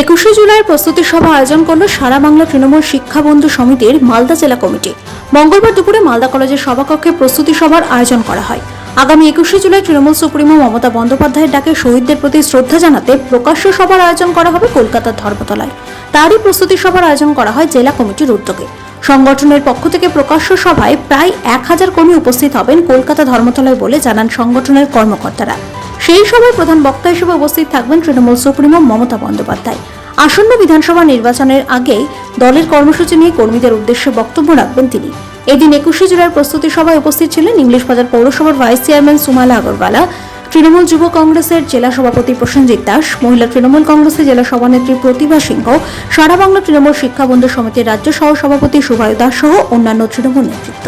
একুশে জুলাই প্রস্তুতি সভা আয়োজন করল সারা বাংলা তৃণমূল শিক্ষা বন্ধু সমিতির মালদা জেলা কমিটি। মঙ্গলবার দুপুরে মালদা কলেজের সভাকক্ষে প্রস্তুতি সভার আয়োজন করা হয়। আগামী একুশে জুলাই তৃণমূল সুপ্রিমো মমতা বন্দ্যোপাধ্যায়ের ডাকে শহীদদের প্রতি শ্রদ্ধা জানাতে প্রকাশ্য সভার আয়োজন করা হবে কলকাতার ধর্মতলায়। তারই প্রস্তুতি সভার আয়োজন করা হয় জেলা কমিটির উদ্যোগে। সংগঠনের পক্ষ থেকে প্রকাশ্য সভায় প্রায় এক হাজার কর্মী উপস্থিত হবেন কলকাতা ধর্মতলায় বলে জানান সংগঠনের কর্মকর্তারা। সেই সভায় প্রধান বক্তা হিসেবে উপস্থিত থাকবেন তৃণমূল সুপ্রিমো মমতা বন্দ্যোপাধ্যায়। আসন্ন বিধানসভা নির্বাচনের আগে দলের কর্মসূচি নিয়ে কর্মীদের উদ্দেশ্যে বক্তব্য রাখবেন তিনি। এদিন একুশে জুলাইয়ের প্রস্তুতি সভায় উপস্থিত ছিলেন ইংলিশ বাজার পৌরসভার ভাইস চেয়ারম্যান সুমালা আগরওয়ালা, তৃণমূল যুব কংগ্রেসের জেলা সভাপতি প্রসেনজিৎ দাস, মহিলা তৃণমূল কংগ্রেসের জেলা সভানেত্রী প্রতিভা সিংহ, সারা বাংলা তৃণমূল শিক্ষা বন্ধু সমিতির রাজ্য সহ সভাপতি সুভায়ু দাস সহ অন্যান্য তৃণমূল নেতৃত্ব।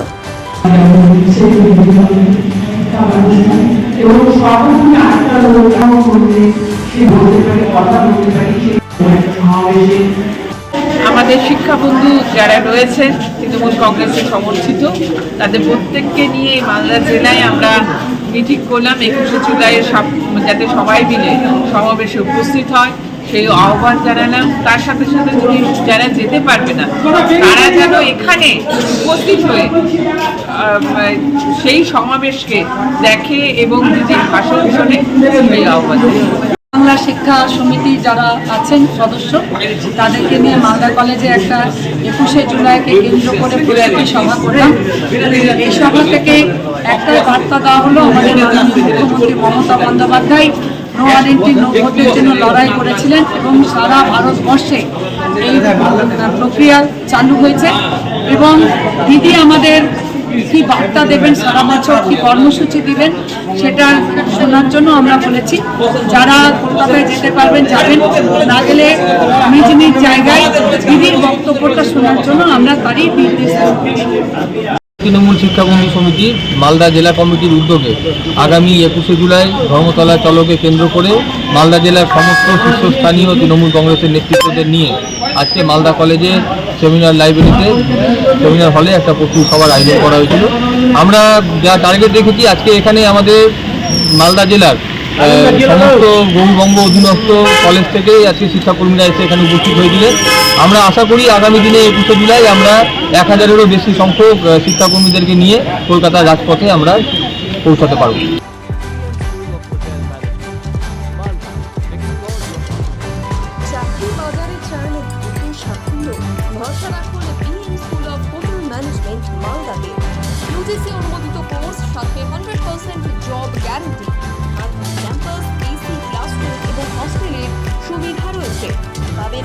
এবং সর্বপ্রথমে আটটা অনুধাবন করলে সে বলতে পারে, কথা বলতে পারে সমাবেশে। আমাদের শিক্ষা বন্ধু যারা রয়েছেন, তৃণমূল কংগ্রেসে সমর্থিত, তাদের প্রত্যেককে নিয়ে মালদা জেলায় আমরা মিটিং করলাম। একুশে জুলাইয়ের যাতে সবাই মিলে সমাবেশে উপস্থিত হয়। সেই আহ্বান জানালাম তার সাথে সাথে যদি যারা যেতে পারবে না, তারা যেন এখানে উপস্থিত হয়ে সেই সমাবেশকে দেখে এবং নিজের ভাষণ শোনে সেই আহ্বান বাংলা শিক্ষা সমিতি যারা আছেন, সদস্য, তাদেরকে নিয়ে মালদা কলেজে একটা একুশে জুলাইকে কেন্দ্র করে প্রস্তুতি সভা করলাম। এই সভা থেকে একটাই বার্তা দেওয়া হলো, আমাদের মুখ্যমন্ত্রী Mamata Bandyopadhyay no warranty no ভোটের জন্য লড়াই করেছিলেন এবং সারা ভারতবর্ষে এই প্রক্রিয়া চালু হয়েছে এবং দিদি আমাদের কি বার্তা দেবেন, সারা বছর কি কর্মসূচি দিবেন, সেটা শোনার জন্য আমরা বলেছি যারা কলকাতায় যেতে পারবেন, যাবেন, না গেলে নিজ নিজ জায়গায় দিদির বক্তব্যটা শোনার জন্য আমরা তারই নির্দেশ। তৃণমূল শিক্ষা বন্ধু সমিতি মালদা জেলা কমিটির উদ্যোগে আগামী একুশে জুলাই ধর্মতলা চলকে কেন্দ্র করে মালদা জেলার সমস্ত শীর্ষস্থানীয় তৃণমূল কংগ্রেসের নেতৃত্বদের নিয়ে আজকে মালদা কলেজে সেমিনার লাইব্রেরিতে, সেমিনার হলে একটা প্রচুর সভার আয়োজন করা হয়েছিল। আমরা যা টার্গেট রেখেছি, আজকে এখানে আমাদের মালদা জেলার সমস্ত গৌরবঙ্গ অধীনস্থ কলেজ থেকে আজকে শিক্ষাকর্মীরা এসে এখানে উপস্থিত হয়েছিলেন। আমরা আশা করি আগামী দিনে একুশে জুলাই আমরা এক হাজারেরও বেশি সংখ্যক শিক্ষাকর্মীদেরকে নিয়ে কলকাতার রাজপথে আমরা পৌঁছাতে পারব। সুবিধা রয়েছে। পাবেন